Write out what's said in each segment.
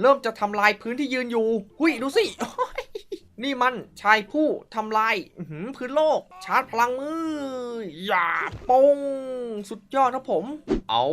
เริ่มจะทำลายพื้นที่ยืนอยู่ หุยดูสิ นี่มันชายผู้ทำลายอพื้นโลก ชาร์จพลังมือ อย่าปง สุดยอดนะผม เอา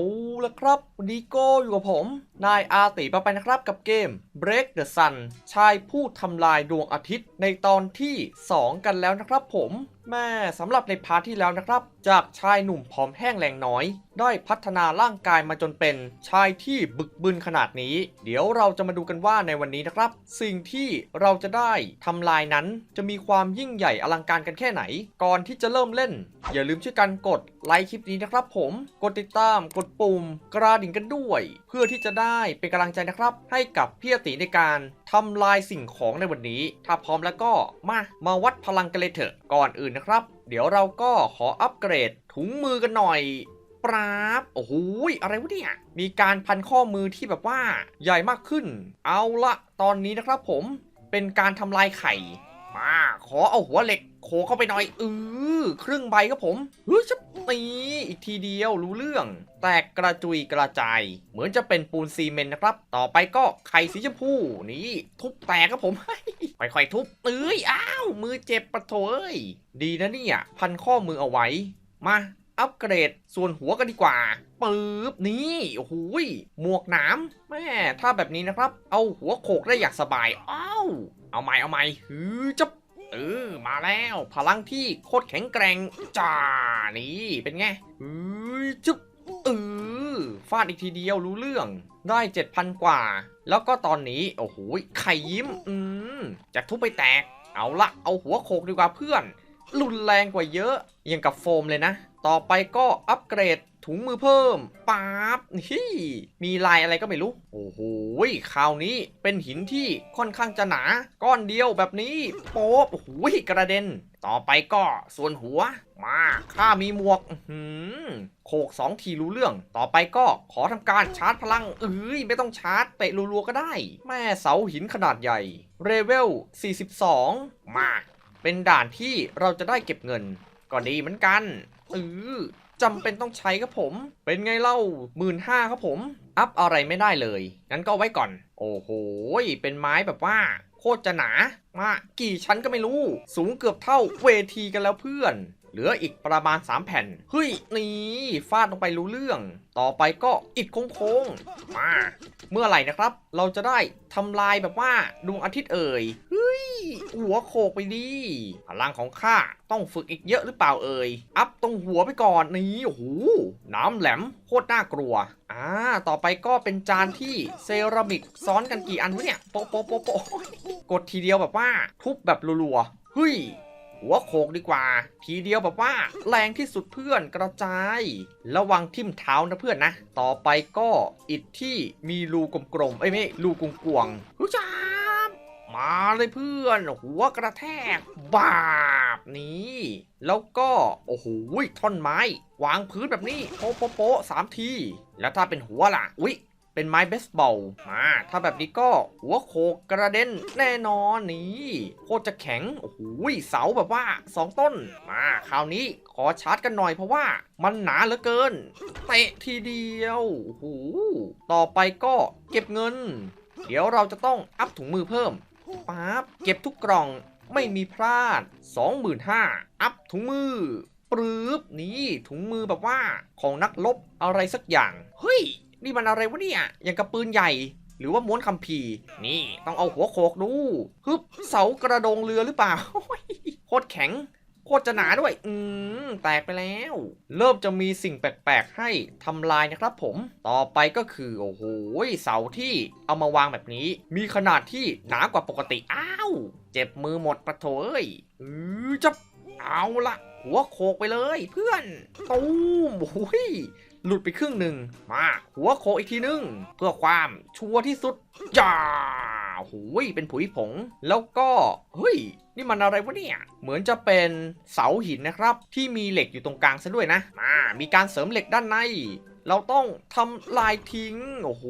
ละครับดีโก้อยู่กับผม นายอาติมาไปนะครับกับเกม Break the Sun ชายผู้ทำลายดวงอาทิตย์ ในตอนที่ 2 กันแล้วนะครับผมแม่สำหรับในพาร์ทที่แล้วนะครับ จากชายหนุ่มผอมแห้งแรงน้อย ได้พัฒนาร่างกายมาจนเป็น ชายที่บึกบึนขนาดนี้ เดี๋ยวเราจะมาดูกันว่าในวันนี้นะครับ สิ่งที่เราจะได้ทำลายนั้น จะมีความยิ่งใหญ่อลังการกันแค่ไหน ก่อนที่จะเริ่มเล่น อย่าลืมช่วยกันกดไลค์คลิปนี้นะครับ ผมกดติดตามกดปุ่ม กระดิ่งกันด้วย เพื่อที่จะได้เป็นกำลังใจนะครับ ให้กับพี่อติในการทำลายสิ่งของในวันนี้ ถ้าพร้อมแล้วก็มามาวัดพลังกันเลยเถอะก่อนอื่นนะครับ เดี๋ยวเราก็ขออัปเกรดถุงมือกันหน่อยปราบโอ้โหอะไรวะเนี่ย มีการพันข้อมือที่แบบว่าใหญ่มากขึ้น เอาละตอนนี้นะครับผมเป็นการทำลายไข่มาขอเอาหัวเหล็กโขเข้าไปหน่อยเออครึ่งใบครับผมเฮ้ยชับ ตีอีกทีเดียวรู้เรื่อง แตกกระจุยกระจาย เหมือนจะเป็นปูนซีเมนต์นะครับ ต่อไปก็ไข่สีชมพูนี่ทุบแตกครับผมค่อยๆทุบเอ้ยอ้าวมือเจ็บปะโถเอ้ยดีนะเนี่ยพันข้อมือเอาไว้มาอัปเกรดส่วนหัวกันดีกว่าปึ๊บนี่โอ้โหยหมวกหนามแม่ถ้าแบบนี้นะครับ เอาหัวโขกได้อย่างสบายอ้าวเอาใหม่เอาใหม่ฮือจับ เออมาแล้ว พลังที่โคตรแข็งแกร่งจ้านี่เป็นไงฮือจุ๊บเออฟาดอีกทีเดียวรู้เรื่องได้7,000กว่า แล้วก็ตอนนี้ โอ้โหไข่ยิ้ม อืมจะทุบไปแตก เอาละเอาหัวโขกดีกว่าเพื่อน รุนแรงกว่าเยอะยังกับโฟมเลยนะ ต่อไปก็อัปเกรดถุงมือเพิ่มป๊าบนี่มีลายอะไรก็ไม่รู้ โอ้โหคราวนี้เป็นหินที่ค่อนข้างจะหนา ก้อนเดียวแบบนี้ โป๊บโอ้โหกระเด็น ต่อไปก็ส่วนหัว มาข้ามีหมวกหือโขกสองทีรู้เรื่อง ต่อไปก็ขอทำการชาร์จพลัง เอ้ยไม่ต้องชาร์จเตะรัวๆก็ได้ แม่เสาหินขนาดใหญ่ เรเวล 42 มา เป็นด่านที่เราจะได้เก็บเงิน ก็ดีเหมือนกัน เออจำเป็นต้องใช้ครับผม เป็นไงเล่าหมื่นห้าครับผม อัพอะไรไม่ได้เลย งั้นก็ไว้ก่อน โอ้โห เป็นไม้แบบว่า โคตรจะหนา มากี่ชั้นก็ไม่รู้ สูงเกือบเท่าเวทีกันแล้วเพื่อน เหลืออีกประมาณ 3 แผ่น เฮ้ย นี่ฟาดลงไปรู้เรื่อง ต่อไปก็อิดโค้งๆ มา เมื่อไหร่นะครับ เราจะได้ทำลายแบบว่าดวงอาทิตย์เอ่ย เฮ้ย หัวโขกไปดีพลังของข้าต้องฝึกอีกเยอะหรือเปล่าเอ่ย อัพตรงหัวไปก่อนนี่โอ้โหน้ำแหลมโคตรน่ากลัว อ่า ต่อไปก็เป็นจานที่เซรามิกซ้อนกันกี่อันวะเนี่ย โปะโปะโปะโปะกดทีเดียวแบบว่าทุบแบบรัวๆ เฮ้ย หัวโขกดีกว่า ทีเดียวแบบว่าแรงที่สุดเพื่อนกระจาย ระวังทิ่มเท้านะเพื่อนนะ ต่อไปก็อิฐที่มีรูกลมๆเอ้ยไม่รูกลวงๆรู้จักมาเลยเพื่อน หัวกระแทกบาบนี้ แล้วก็โอ้โหท่อนไม้วางพื้นแบบนี้โป๊ะโป๊ะโป๊ะสามที แล้วถ้าเป็นหัวล่ะ อุ๊ย เป็นไม้เบสบอลมาถ้าแบบนี้ก็หัวโขกกระเด็นแน่นอนนี่โคตรจะแข็งโอ้โหเสาแบบว่า 2 ต้น มาคราวนี้ขอชาร์จกันหน่อยเพราะว่ามันหนาเหลือเกินเตะทีเดียวโอ้โหต่อไปก็เก็บเงิน เดี๋ยวเราจะต้องอัพถุงมือเพิ่มปั๊บเก็บทุกกล่องไม่มีพลาด 25,000อัพถุงมือปรื๊บนี่ถุงมือแบบว่าของนักลบอะไรสักอย่าง เฮ้ย นี่มันอะไรวะเนี่ยอย่างกับปืนใหญ่ หรือว่าม้วนคัมภีร์นี่ต้องเอาหัวโขกดูฮึบเสากระดงเรือหรือเปล่าโอ้ยโคตรแข็งโคตรจะหนาด้วย อืม แตกไปแล้ว เริ่มจะมีสิ่งแปลกๆ ให้ทำลายนะครับผม ต่อไปก็คือ โอ้โห เสาที่เอามาวางแบบนี้ มีขนาดที่หนากว่าปกติ อ้าว เจ็บมือหมดปะโถเอ้ยอือจับเอาละหัวโขกไปเลย เพื่อน ตูมโอ้ย หลุดไปครึ่งหนึ่งมา หัวโขกอีกทีนึง เพื่อความชัวร์ที่สุดจ้าหูยเป็นผุยผง แล้วก็เฮ้ยนี่มันอะไรวะเนี่ย เหมือนจะเป็นเสาหินนะครับ ที่มีเหล็กอยู่ตรงกลางซะด้วยนะมามีการเสริมเหล็กด้านใน เราต้องทำลายทิ้ง โอ้โห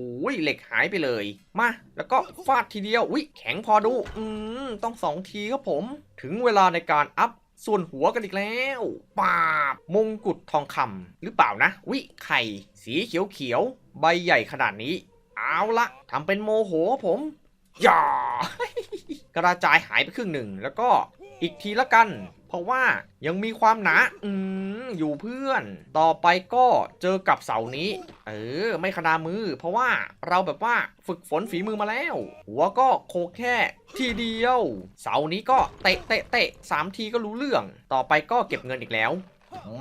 เหล็กหายไปเลย มา แล้วก็ฟาดทีเดียวอุ้ยแข็งพอดู อืมต้องสองทีครับผม ถึงเวลาในการอัพ ส่วนหัวกันอีกแล้วปาบมงกุฎทองคำหรือเปล่านะ วิไข่ สีเขียวเขียวๆใบใหญ่ขนาดนี้ เอาละทำเป็นโมโหผมอย่ากระจายหายไปครึ่งหนึ่ง แล้วก็อีกทีละกัน เพราะว่ายังมีความหนาอืมอยู่เพื่อน ต่อไปก็เจอกับเสานี้ เออ ไม่ขนามือ เพราะว่าเราแบบว่าฝึกฝนฝีมือมาแล้ว หัวก็โคกแค่ทีเดียว เสานี้ก็เตะเตะเตะสามทีก็รู้เรื่อง ต่อไปก็เก็บเงินอีกแล้ว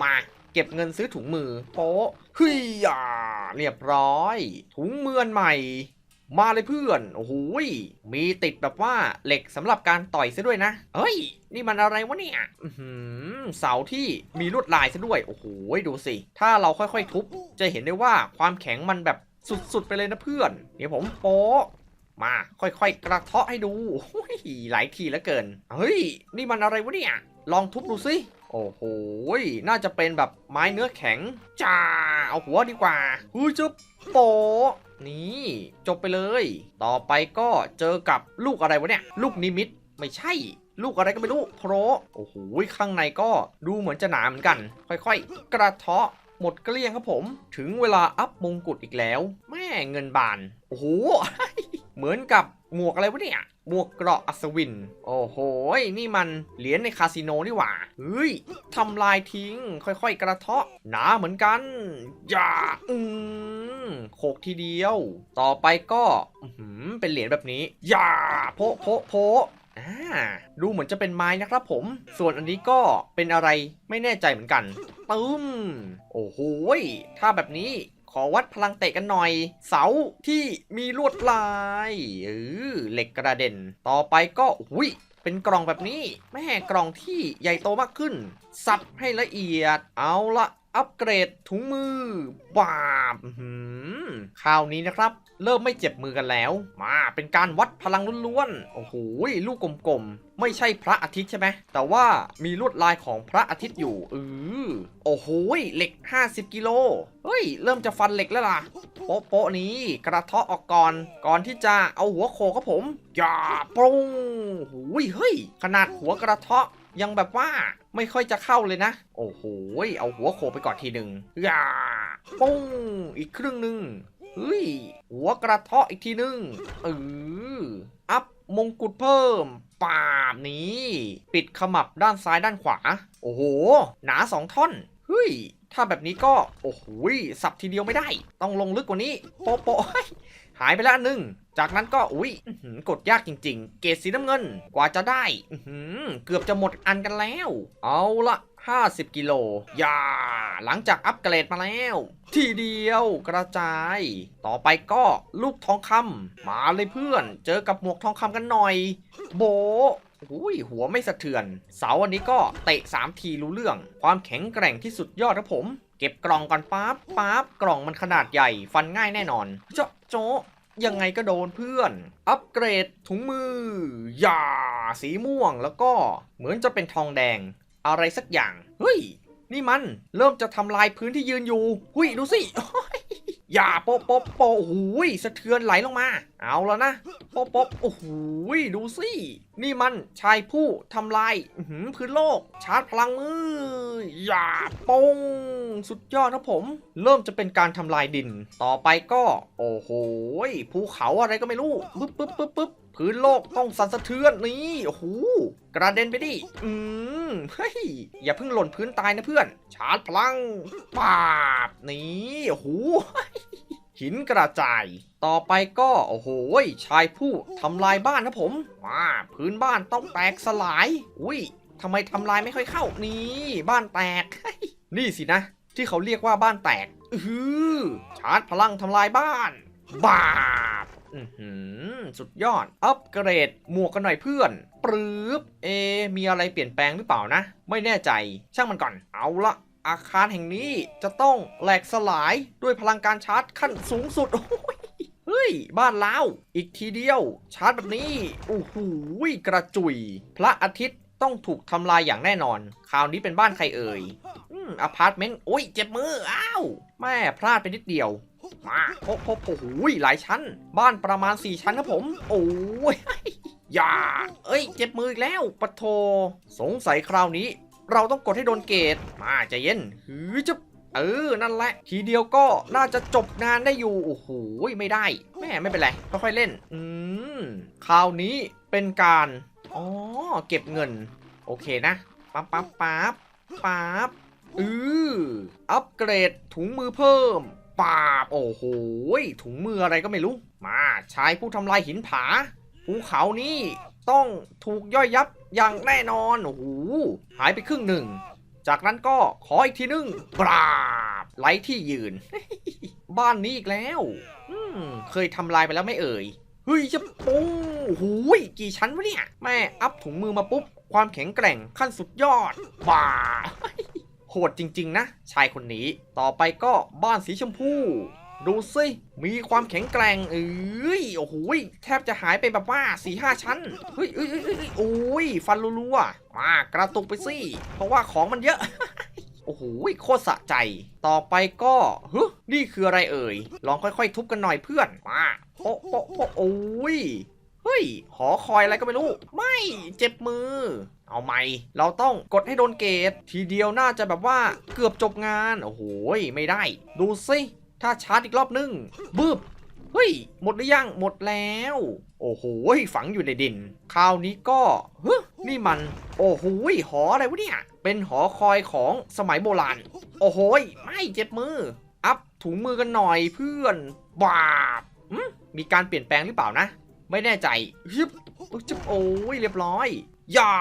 มาเก็บเงินซื้อถุงมือโป๊ะเฮ้ยาเรียบร้อย ถุงมืออนใหม่ มาเลยเพื่อน โอ้โหมีติดแบบว่าเหล็กสำหรับการต่อยซะด้วยนะ เฮ้ย นี่มันอะไรวะเนี่ยอื้อหือเสาที่มีลวดลายซะด้วย โอ้โห ดูสิ ถ้าเราค่อยๆทุบ จะเห็นได้ว่าความแข็งมันแบบสุดๆไปเลยนะเพื่อน เดี๋ยวผมโป๊ะมาค่อยๆ กระเทาะให้ดูหลายทีแล้วเกิน เฮ้ย นี่มันอะไรวะเนี่ย ลองทุบดูสิ โอ้โห น่าจะเป็นแบบไม้เนื้อแข็งจ้า เอาหัวดีกว่าเฮ้ยจะโปะ นี่จบไปเลย ต่อไปก็เจอกับลูกอะไรวะเนี่ย ลูกนิมิตไม่ใช่ ลูกอะไรก็ไม่รู้โพรโอ้โหข้างในก็ดูเหมือนจะหนาเหมือนกัน ค่อยๆ กระเทาะหมดเกลี้ยงครับผม ถึงเวลาอัพมงกุฎอีกแล้ว แม่เงินบาน โอ้โห เหมือนกับหมวกอะไรวะเนี่ย หมวกเกราะอัศวิน โอ้โห นี่มันเหรียญในคาสิโนนี่หว่า เฮ้ยทำลายทิ้ง ค่อยๆ กระเทาะ หนาเหมือนกัน อย่า อืม โขกทีเดียว ต่อไปก็อื้อหือเป็นเหรียญแบบนี้ อย่าโพะโพะโพะอ่าดูเหมือนจะเป็นไม้นะครับผม ส่วนอันนี้ก็เป็นอะไรไม่แน่ใจเหมือนกันปึ้ม โอ้โหยถ้าแบบนี้ขอวัดพลังเตะกันหน่อย เสาที่มีลวดลายเออเหล็กกระเด็น ต่อไปก็อุ้ยเป็นกล่องแบบนี้ แม่กล่องที่ใหญ่โตมากขึ้น สับให้ละเอียด เอาละ อัปเกรดถุงมือบาบอื้อหือคราวนี้นะครับ เริ่มไม่เจ็บมือกันแล้ว มาเป็นการวัดพลังล้วนๆ โอ้โห ลูกกลมๆ ไม่ใช่พระอาทิตย์ใช่ไหม แต่ว่ามีลวดลายของพระอาทิตย์อยู่เออโอ้โห เหล็ก 50 กิโล เฮ้ย เริ่มจะฟันเหล็กแล้วล่ะ โป๊ะโป๊ะนี้กระเทาะออกก่อน ก่อนที่จะเอาหัวโขกครับผมอย่าปรุงหูยเฮ้ย ขนาดหัวกระเทาะยังแบบว่า ไม่ค่อยจะเข้าเลยนะ โอ้โห เอาหัวโขไปก่อนทีหนึ่งย่าปุ้ง อีกครึ่งหนึ่งเฮ้ย หัวกระเทาะอีกทีหนึ่งเอออัพมงกุฎเพิ่มปาบนี้ ปิดขมับด้านซ้ายด้านขวา โอ้โห หนาสองท่อน เฮ้ย ถ้าแบบนี้ก็ โอ้โหสับทีเดียวไม่ได้ ต้องลงลึกกว่านี้ โปโปะหายไปแล้วนึง จากนั้นก็อุ้ยกดยากจริง ๆ เกรดสีน้ำเงินกว่าจะได้เกือบจะหมดอันกันแล้ว เอาละ50 กิโลอย่า หลังจากอัปเกรดมาแล้ว ทีเดียวกระจาย ต่อไปก็ลูกทองคำมาเลยเพื่อน เจอกับหมวกทองคำกันหน่อย โบอุ้ยหัวไม่สะเทือน เสาอันนี้ก็เตะ 3 ทีรู้เรื่อง ความแข็งแกร่งที่สุดยอดครับผม เก็บกล่องก่อนป๊าบป๊าบกล่องมันขนาดใหญ่ ฟันง่ายแน่นอน เจาะโจะ ยังไงก็โดนเพื่อน อัปเกรดถุงมือยาสีม่วงแล้วก็เหมือนจะเป็นทองแดง อะไรสักอย่าง เฮ้ย นี่มันเริ่มจะทำลายพื้นที่ยืนอยู่ หุยดูสิ อย่าโป๊ะโป๊ะโป๊ะโอ้โหสะเทือนไหลลงมา เอาแล้วนะโป๊ะโป๊ะโอ้โหดูสินี่มันชายผู้ทำลายพื้นโลก ชาร์จพลังมืออย่าปงสุดยอดครับผม เริ่มจะเป็นการทำลายดิน ต่อไปก็ โอ้โหภูเขาอะไรก็ไม่รู้ปึ๊บปึ๊บปึ๊บปึ๊บพื้นโลกต้องสั่นสะเทือนนี่โอ้โหกระเด็นไปดิอืม เฮ้ย อย่าเพิ่งหล่นพื้นตายนะเพื่อน ชาร์จพลังปาบนี่โอ้โหหินกระจาย ต่อไปก็ โอ้โห ชายผู้ทำลายบ้านนะผมมาพื้นบ้านต้องแตกสลาย อุ้ยทำไมทำลายไม่ค่อยเข้า นี่ บ้านแตก นี่สินะ ที่เขาเรียกว่าบ้านแตก อืออชาร์จพลังทำลายบ้าน บาบ สุดยอด อัปเกรด หมวกกันหน่อยเพื่อนปรื๊บเอ มีอะไรเปลี่ยนแปลงหรือเปล่านะ ไม่แน่ใจ ช่างมันก่อน เอาละอาคารแห่งนี้จะต้องแหลกสลายด้วยพลังการชาร์จขั้นสูงสุดโอ้ยเฮ้ย บ้านเล้าอีกทีเดียว ชาร์จแบบนี้ โอ้โหกระจุย พระอาทิตย์ต้องถูกทำลายอย่างแน่นอน คราวนี้เป็นบ้านใครเอ่ย อืมอพาร์ตเมนต์อุ้ย เจ็บมือ อ้าว แม่พลาดไปนิดเดียว มาพบพบโอ้โหหลายชั้น บ้านประมาณ 4 ชั้นครับผม โอ้ยอย่า เอ้ย เจ็บมืออีกแล้วปะโท สงสัยคราวนี้ เราต้องกดให้โดนเกตมาใจเย็นหือจะเออ นั่นแหละ ทีเดียวก็น่าจะจบงานได้อยู่ โอ้โห ไม่ได้ แม่ไม่เป็นไร ค่อยๆเล่น อืม คราวนี้เป็นการ อ๋อ เก็บเงิน โอเคนะ ปั๊บปั๊บปั๊บปั๊บอืออัปเกรดถุงมือเพิ่ม ปาบโอ้โหถุงมืออะไรก็ไม่รู้ มาชายผู้ทำลายหินผาภูเขานี้ต้องถูกย่อยยับอย่างแน่นอนโอ้โหหายไปครึ่งหนึ่ง จากนั้นก็ขออีกทีหนึงปราบไล่ที่ยืน บ้านนี้อีกแล้วเคยทำลายไปแล้วไม่เอ่ยเฮ้ยจะปุ้งหูยกี่ชั้นวะเนี่ย แม่อัพถุงมือมาปุ๊บ ความแข็งแกร่งขั้นสุดยอดบ้า หดจริง ๆ นะ ชายคนนี้ ต่อไปก็บ้านสีชมพู ดูสิมีความแข็งแกร่งเอ้ยโอ้โหแทบจะหายไปแบบว่าสี่ห้าชั้นเฮ้ยเอ้ยเอ้ยเอ้ยเอ้ยโอ้ยฟันรัวๆมากระตุกไปสิเพราะว่าของมันเยอะโอ้โหโคตรสะใจ ต่อไปก็ฮึนี่คืออะไรเอ่ย ลองค่อยๆ ทุบกันหน่อยเพื่อน มาโปะโปะโปะโอ้ย เฮ้ย หอคอยอะไรก็ไม่รู้ ไม่เจ็บมือ เอาใหม่ เราต้องกดให้โดนเกต ทีเดียวน่าจะแบบว่าเกือบจบงาน โอ้โหไม่ได้ ดูสิถ้าชาร์จอีกรอบนึงบึบเฮ้ย หมดหรือยัง หมดแล้ว โอ้โหฝังอยู่ในดิน คราวนี้ก็ฮึนี่มัน โอ้โหหออะไรวะเนี่ย เป็นหอคอยของสมัยโบราณ โอ้โหไม่เจ็บมือ อัพถุงมือกันหน่อยเพื่อน บาบมีการเปลี่ยนแปลงหรือเปล่านะ ไม่แน่ใจฮึบอุ๊ยจึ๊บโอ้ยเรียบร้อยอย่า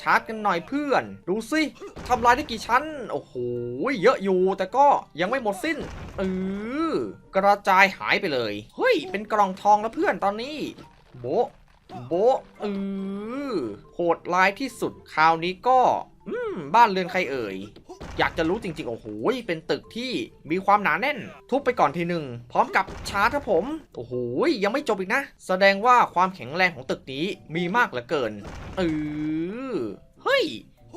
ชาร์จกันหน่อยเพื่อน ดูสิทำลายได้กี่ชั้น โอ้โห เยอะอยู่ แต่ก็ยังไม่หมดสิ้นเออกระจายหายไปเลย เฮ้ย เป็นกล่องทองแล้วเพื่อนตอนนี้ โบะโบะเออโหดร้ายที่สุด คราวนี้ก็ อืม บ้านเรือนใครเอ่ย อยากจะรู้จริงๆ โอ้โห เป็นตึกที่มีความหนาแน่น ทุบไปก่อนทีหนึ่ง พร้อมกับชาร์จครับผม โอ้โห ยังไม่จบอีกนะ แสดงว่าความแข็งแรงของตึกนี้มีมากเหลือเกิน เออ เฮ้ย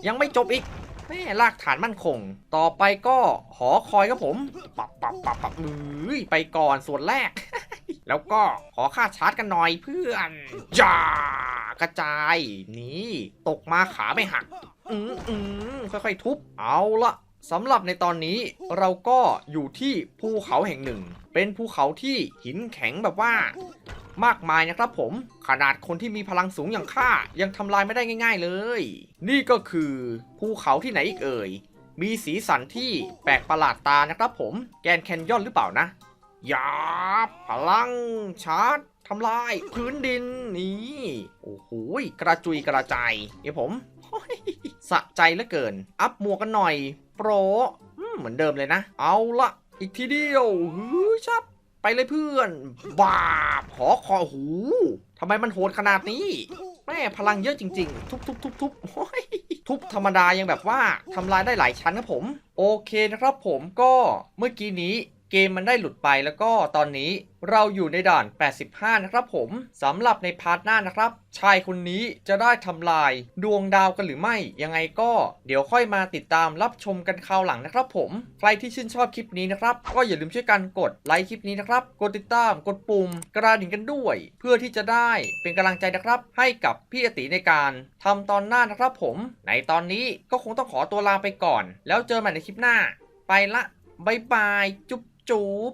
ยังไม่จบอีกแม่ลากฐานมั่นคง ต่อไปก็หอคอยครับผม ปับปับปับปับมือไปก่อนส่วนแรก แล้วก็ขอค่าชาร์จกันหน่อยเพื่อนจ้ากระจาย นี่ ตกมาขาไม่หัก อืมอืมค่อยๆทุบ เอาละสำหรับในตอนนี้เราก็อยู่ที่ภูเขาแห่งหนึ่ง เป็นภูเขาที่หินแข็งแบบว่า มากมายนะครับผม ขนาดคนที่มีพลังสูงอย่างข้ายังทำลายไม่ได้ง่าย ๆเลย นี่ก็คือภูเขาที่ไหนอีกเอ่ย มีสีสันที่แปลกประหลาดตานะครับผม แกนแคนยอนหรือเปล่านะยาบพลังชาร์จทำลายพื้นดินนี่ โอ้โหกระจุยกระจายเดี๋ยวผม สะใจเหลือเกิน อัพหมวกกันหน่อยโปรเหมือนเดิมเลยนะ เอาละอีกทีเดียวฮือชับ ไปเลยเพื่อน บาบหอคอหูทำไมมันโหดขนาดนี้แม่พลังเยอะจริง ๆ ทุบทุบทุบทุบทุบธรรมดายังแบบว่าทำลายได้หลายชั้นครับผม โอเคนะครับผมก็เมื่อกี้นี้เกมมันได้หลุดไปแล้วก็ตอนนี้เราอยู่ในด่าน 85 นะครับผมสำหรับในพาร์ทหน้านะครับ ชายคนนี้จะได้ทำลายดวงดาวกันหรือไม่ ยังไงก็เดี๋ยวค่อยมาติดตามรับชมกันคราวหลังนะครับผม ใครที่ชื่นชอบคลิปนี้นะครับ ก็อย่าลืมช่วยกันกดไลค์คลิปนี้นะครับ กดติดตาม กดปุ่ม กระดิ่งกันด้วย เพื่อที่จะได้เป็นกำลังใจนะครับ ให้กับพี่อติในการทำตอนหน้านะครับผม ในตอนนี้ก็คงต้องขอตัวลาไปก่อน แล้วเจอกันใหม่ในคลิปหน้า ไปละบายบายจุ๊บ จูบ